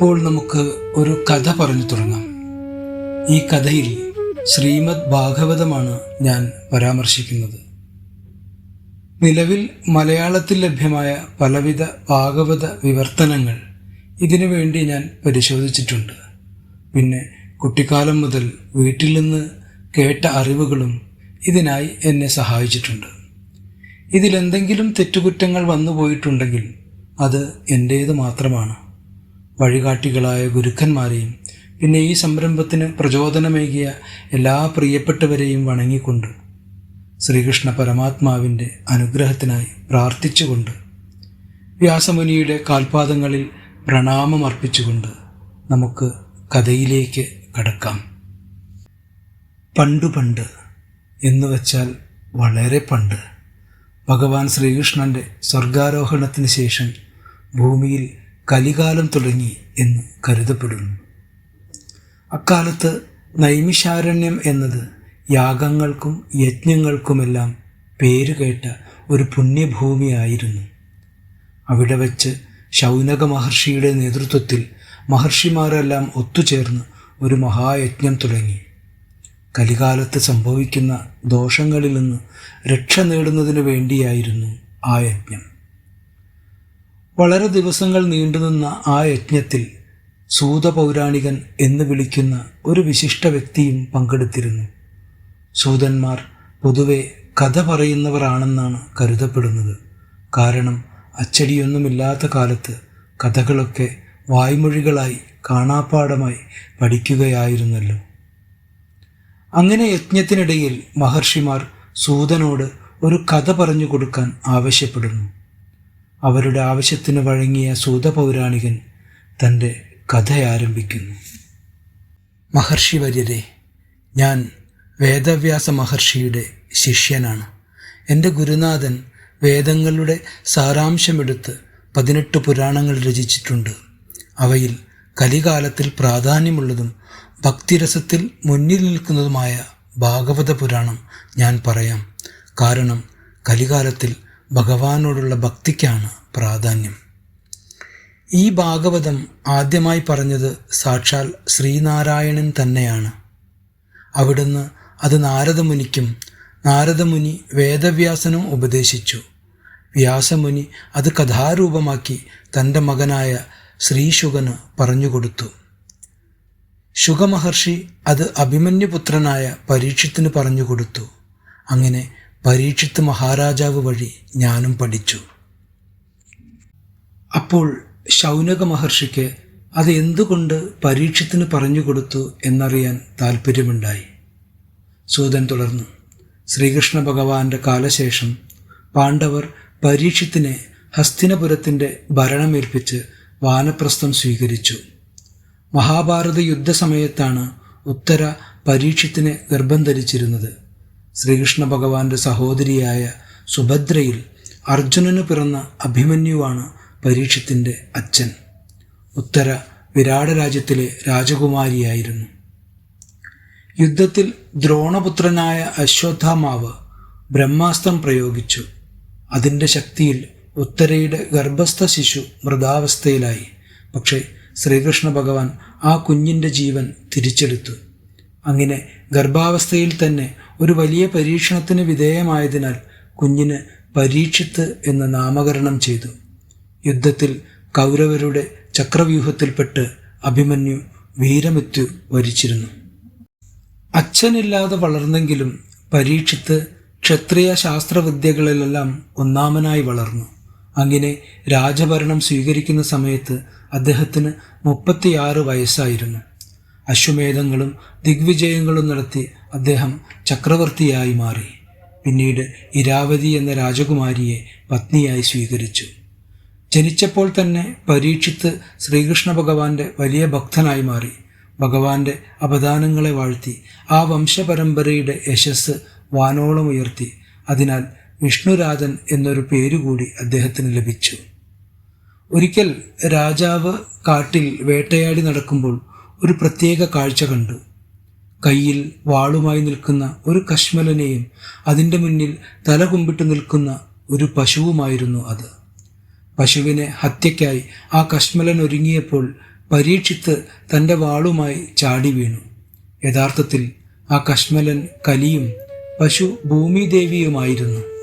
അപ്പോൾ നമുക്ക് ഒരു കഥ പറഞ്ഞു തുടങ്ങാം. ഈ കഥയിൽ ശ്രീമദ് ഭാഗവതമാണ് ഞാൻ പരാമർശിക്കുന്നത്. നിലവിൽ മലയാളത്തിൽ ലഭ്യമായ പലവിധ ഭാഗവത വിവർത്തനങ്ങൾ ഇതിനു വേണ്ടി ഞാൻ പരിശോധിച്ചിട്ടുണ്ട്. പിന്നെ കുട്ടിക്കാലം മുതൽ വീട്ടിൽ നിന്ന് കേട്ട അറിവുകളും ഇതിനായി എന്നെ സഹായിച്ചിട്ടുണ്ട്. ഇതിലെന്തെങ്കിലും തെറ്റുകുറ്റങ്ങൾ വന്നു പോയിട്ടുണ്ടെങ്കിൽ അത് എന്റേത് മാത്രമാണ്. വഴികാട്ടികളായ ഗുരുക്കന്മാരെയും പിന്നെ ഈ സംരംഭത്തിന് പ്രചോദനമേകിയ എല്ലാ പ്രിയപ്പെട്ടവരെയും വണങ്ങിക്കൊണ്ട് ശ്രീകൃഷ്ണ പരമാത്മാവിന്റെ അനുഗ്രഹത്തിനായി പ്രാർത്ഥിച്ചുകൊണ്ട് വ്യാസമുനിയുടെ കാൽപാദങ്ങളിൽ പ്രണാമമർപ്പിച്ചുകൊണ്ട് നമുക്ക് കഥയിലേക്ക് കടക്കാം. പണ്ടു പണ്ട് എന്ന് വച്ചാൽ വളരെ പണ്ട്. ഭഗവാൻ ശ്രീകൃഷ്ണന്റെ സ്വർഗാരോഹണത്തിന് ശേഷം ഭൂമിയിൽ കലികാലം തുടങ്ങി എന്ന് കരുതപ്പെടുന്നു. അക്കാലത്ത് നൈമിഷാരണ്യം എന്നത് യാഗങ്ങൾക്കും യജ്ഞങ്ങൾക്കുമെല്ലാം പേരുകേട്ട ഒരു പുണ്യഭൂമിയായിരുന്നു. അവിടെ വച്ച് ശൗനക മഹർഷിയുടെ നേതൃത്വത്തിൽ മഹർഷിമാരെല്ലാം ഒത്തുചേർന്ന് ഒരു മഹായജ്ഞം തുടങ്ങി. കലികാലത്ത് സംഭവിക്കുന്ന ദോഷങ്ങളിൽ നിന്ന് രക്ഷ നേടുന്നതിന് വേണ്ടിയായിരുന്നു ആ യജ്ഞം. വളരെ ദിവസങ്ങൾ നീണ്ടുനിന്ന ആ യജ്ഞത്തിൽ സൂതപൗരാണികൻ എന്ന് വിളിക്കുന്ന ഒരു വിശിഷ്ട വ്യക്തിയും പങ്കെടുത്തിരുന്നു. സൂതന്മാർ പൊതുവെ കഥ പറയുന്നവരാണെന്നാണ് കരുതപ്പെടുന്നത്. കാരണം അച്ചടിയൊന്നുമില്ലാത്ത കാലത്ത് കഥകളൊക്കെ വായ്മൊഴികളായി കാണാപ്പാടമായി പഠിക്കുകയായിരുന്നല്ലോ. അങ്ങനെ യജ്ഞത്തിനിടയിൽ മഹർഷിമാർ സൂതനോട് ഒരു കഥ പറഞ്ഞു കൊടുക്കാൻ ആവശ്യപ്പെടുന്നു. അവരുടെ ആവശ്യത്തിന് വഴങ്ങിയ സൂതപൗരാണികൻ തന്റെ കഥ ആരംഭിക്കുന്നു. മഹർഷി വര്യരെ ഞാൻ വേദവ്യാസ മഹർഷിയുടെ ശിഷ്യനാണ്. എന്റെ ഗുരുനാഥൻ വേദങ്ങളുടെ സാരാംശമെടുത്ത് പതിനെട്ട് പുരാണങ്ങൾ രചിച്ചിട്ടുണ്ട്. അവയിൽ കലികാലത്തിൽ പ്രാധാന്യമുള്ളതും ഭക്തിരസത്തിൽ മുന്നിൽ നിൽക്കുന്നതുമായ ഭാഗവത പുരാണം ഞാൻ പറയാം. കാരണം കലികാലത്തിൽ ഭഗവാനോടുള്ള ഭക്തിക്കാണ് പ്രാധാന്യം. ഈ ഭാഗവതം ആദ്യമായി പറഞ്ഞത് സാക്ഷാൽ ശ്രീനാരായണൻ തന്നെയാണ്. അവിടുന്ന് അത് നാരദമുനിക്കും നാരദമുനി വേദവ്യാസനും ഉപദേശിച്ചു. വ്യാസമുനി അത് കഥാരൂപമാക്കി തന്റെ മകനായ ശ്രീശുഗന് പറഞ്ഞുകൊടുത്തു. ശുഗമഹർഷി അത് അഭിമന്യുപുത്രനായ പരീക്ഷത്തിന് പറഞ്ഞുകൊടുത്തു. അങ്ങനെ പരീക്ഷിത്ത് മഹാരാജാവ് വഴി ഞാനും പഠിച്ചു. അപ്പോൾ ശൗനക മഹർഷിക്ക് അത് എന്തുകൊണ്ട് പരീക്ഷത്തിന് പറഞ്ഞുകൊടുത്തു എന്നറിയാൻ താല്പര്യമുണ്ടായി സൂതൻ തുടർന്നു. ശ്രീകൃഷ്ണ ഭഗവാന്റെ കാലശേഷം പാണ്ഡവർ പരീക്ഷത്തിനെ ഹസ്തിനപുരത്തിന്റെ ഭരണമേൽപ്പിച്ച് വാനപ്രസ്ഥം സ്വീകരിച്ചു. മഹാഭാരത യുദ്ധസമയത്താണ് ഉത്തര പരീക്ഷത്തിന് ഗർഭം ധരിച്ചിരുന്നത് ശ്രീകൃഷ്ണ ഭഗവാന്റെ സഹോദരിയായ സുഭദ്രയിൽ അർജുനന് പിറന്ന അഭിമന്യുവാണ് പരീക്ഷത്തിന്റെ അച്ഛൻ. ഉത്തര വിരാട രാജ്യത്തിലെ രാജകുമാരിയായിരുന്നു. യുദ്ധത്തിൽ ദ്രോണപുത്രനായ അശ്വത്ഥാമാവ് ബ്രഹ്മാസ്ത്രം പ്രയോഗിച്ചു. അതിന്റെ ശക്തിയിൽ ഉത്തരയുടെ ഗർഭസ്ഥ ശിശു മൃതാവസ്ഥയിലായി. പക്ഷേ ശ്രീകൃഷ്ണ ഭഗവാൻ ആ കുഞ്ഞിന്റെ ജീവൻ തിരിച്ചെടുത്തു. അങ്ങനെ ഗർഭാവസ്ഥയിൽ തന്നെ ഒരു വലിയ പരീക്ഷണത്തിന് വിധേയമായതിനാൽ കുഞ്ഞിന് പരീക്ഷിത്ത് എന്ന് നാമകരണം ചെയ്തു. യുദ്ധത്തിൽ കൗരവരുടെ ചക്രവ്യൂഹത്തിൽപ്പെട്ട് അഭിമന്യു വീരമൃത്യു വരിച്ചിരുന്നു. അച്ഛനില്ലാതെ വളർന്നെങ്കിലും പരീക്ഷിത്ത് ക്ഷത്രിയ ശാസ്ത്രവിദ്യകളിലെല്ലാം ഒന്നാമനായി വളർന്നു. അങ്ങനെ രാജഭരണം സ്വീകരിക്കുന്ന സമയത്ത് അദ്ദേഹത്തിന് മുപ്പത്തിയാറ് വയസ്സായിരുന്നു. അശ്വമേധങ്ങളും ദിഗ്വിജയങ്ങളും നടത്തി അദ്ദേഹം ചക്രവർത്തിയായി മാറി. പിന്നീട് ഇരാവതി എന്ന രാജകുമാരിയെ പത്നിയായി സ്വീകരിച്ചു. ജനിച്ചപ്പോൾ തന്നെ പരീക്ഷിത്ത് ശ്രീകൃഷ്ണ ഭഗവാന്റെ വലിയ ഭക്തനായി മാറി. ഭഗവാന്റെ അപദാനങ്ങളെ വാഴ്ത്തി ആ വംശപരമ്പരയുടെ യശസ് വാനോളം ഉയർത്തി. അതിനാൽ വിഷ്ണുരാജൻ എന്നൊരു പേരുകൂടി അദ്ദേഹത്തിന് ലഭിച്ചു. ഒരിക്കൽ രാജാവ് കാട്ടിൽ വേട്ടയാടി നടക്കുമ്പോൾ ഒരു പ്രത്യേക കാഴ്ച കണ്ടു. കയ്യിൽ വാളുമായി നിൽക്കുന്ന ഒരു കശ്മലനെയും അതിന്റെ മുന്നിൽ തല കുമ്പിട്ട് നിൽക്കുന്ന ഒരു പശുവുമായിരുന്നു അത്. പശുവിനെ ഹത്യയ്ക്കായി ആ കശ്മലൻ ഒരുങ്ങിയപ്പോൾ പരീക്ഷിത്ത് തന്റെ വാളുമായി ചാടി വീണു. യഥാർത്ഥത്തിൽ ആ കശ്മലൻ കലിയും പശു ഭൂമിദേവിയുമായിരുന്നു.